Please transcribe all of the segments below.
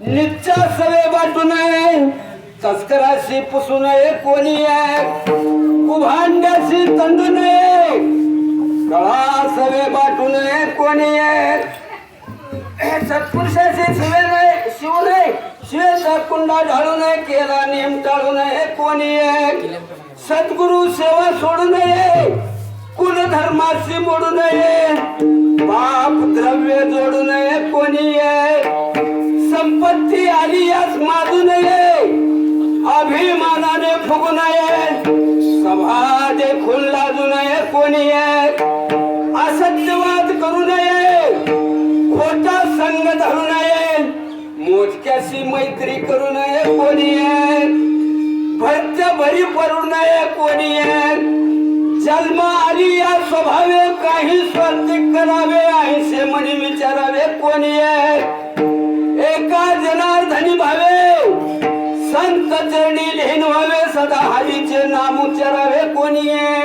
नित्या सवे वाटू नये तस्कराशी पुसू नये कोणी आहे उभांड्याशी तंडू नये. कळा सवे वाटू नये कोणी आहे सत्पुरुषाशी शिवे नये शिव नये. शिवेचा कुंडा ढाळू नये केला नियम टाळू नये कोणी आहे सद्गुरु सेवा सोडू नये. कुलधर्माशी मोडू नये. पाप द्रव्य जोडू नये कोणी आहे संपत्ती आली यास माजू नये अभिमानाने फुगू नये. सभा देखून लाजू नये कोणी असत्यवाद करू नये. खोटा संग धरू नये. मोजक्याशी मैत्री करू नये कोणी आहे भरच्या भरी पडू नये कोणी जन्म आली या स्वभावे काही स्वार्थिक करावे ऐंशे म्हणे विचारावे कोणी आहे एका जनार्दनी भावे संत चरणी लिहिन व्हावे सदा हरीचे नाम उच्चारावे कोणी आहे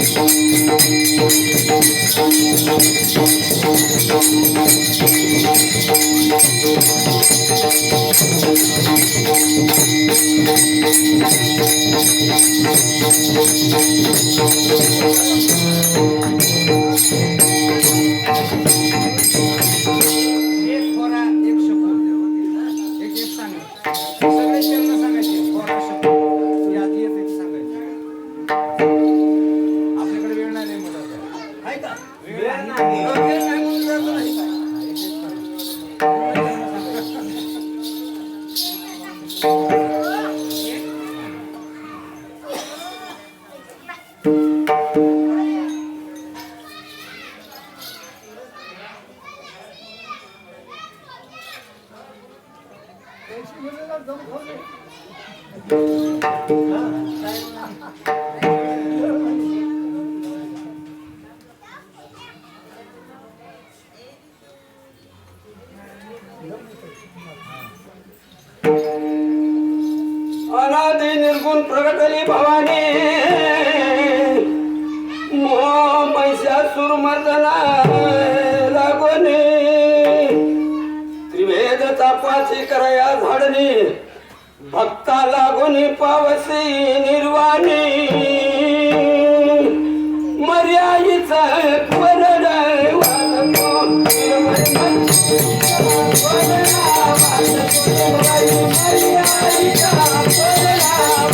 विठ्ठल. एक अनादि निर्गुण प्रगटली भवानी. मोह महिषासुर मर्दना लागोनी. त्रिवेद तापाची करया झाडणी. भक्ता लागोनी पावसी निर्वाणी. मर्यादिचा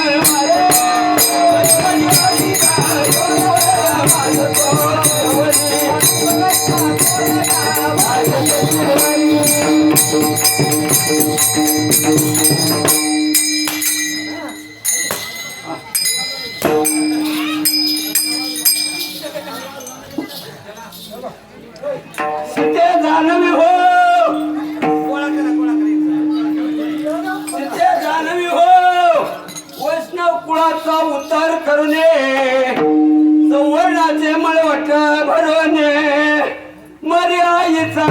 वरड सीते करणे संवर्णाचे मळवट भरवणे मर्यायचा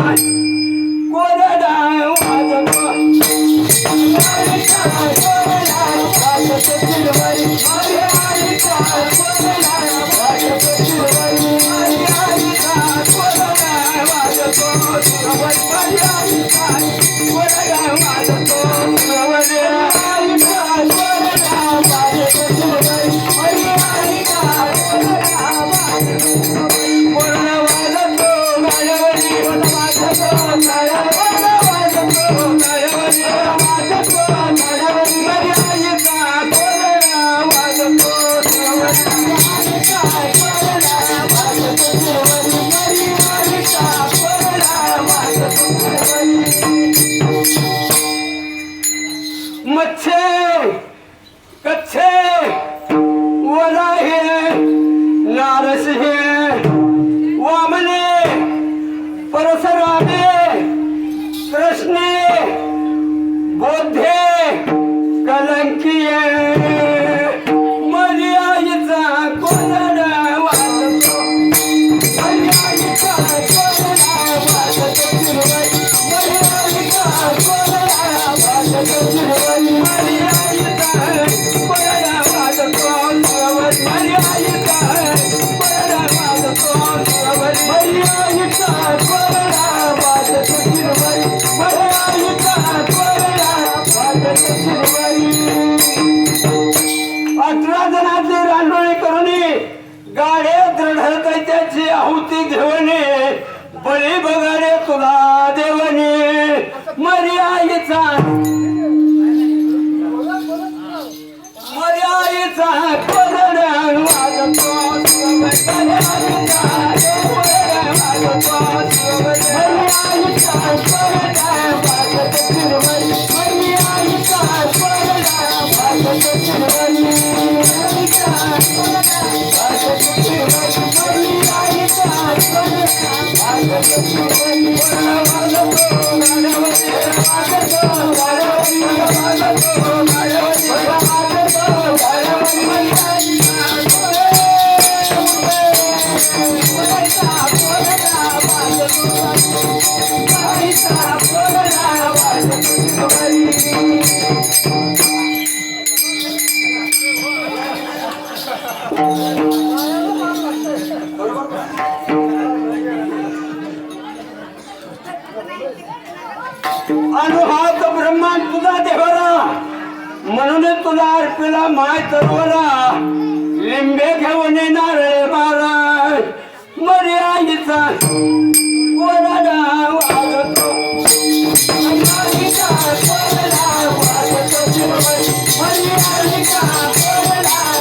कोरडा वाजतो बळी बगाडे तुला देवनी मरी आईचा मरी आईचा कोरडा वाजतो मरी आईचा वाजतो अनुहात ब्रह्मांड तुझा देवरा. म्हणून तुला अर्पिला माय तरवला लिंबे घेऊन नारळे मारा मरी आईचा कोरडा वाजतो मरी कोरडा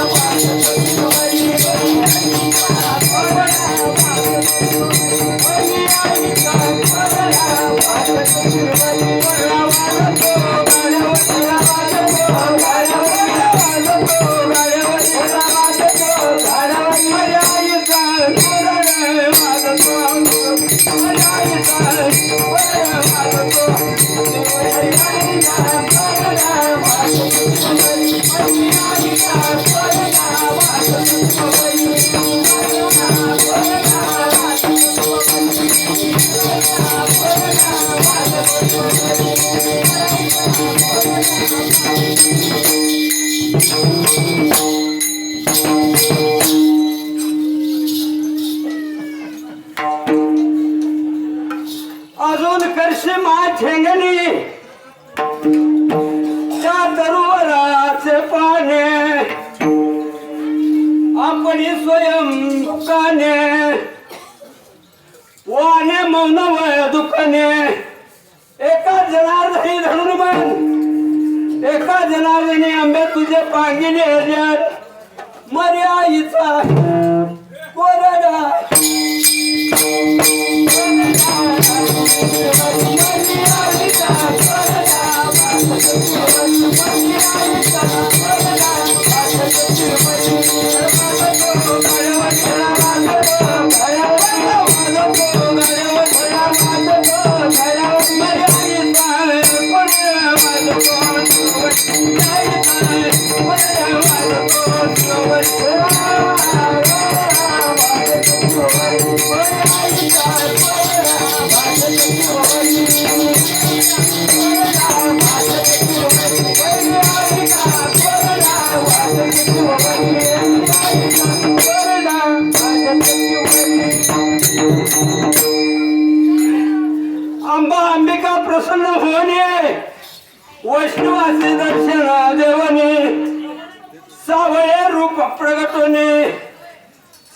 अजून करशी मा ठेंगणी त्या तरुवराचे पाने. आपण स्वयं काने वाने मौन वय दुकाने. एका जनार्दनी धरून एका जनार्दनी आंबे तुझे पांगिले हरियर हरियात कोरडा Thank you. अंबा अंबिका प्रसन्न होणे वैष्णवाचे दर्शन देवने. सावळे रूप प्रगटवणे.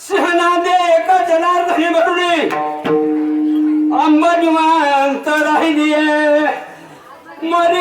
सिंहनादे एका जनार्दनी भरुणे निवांत राहिली मरी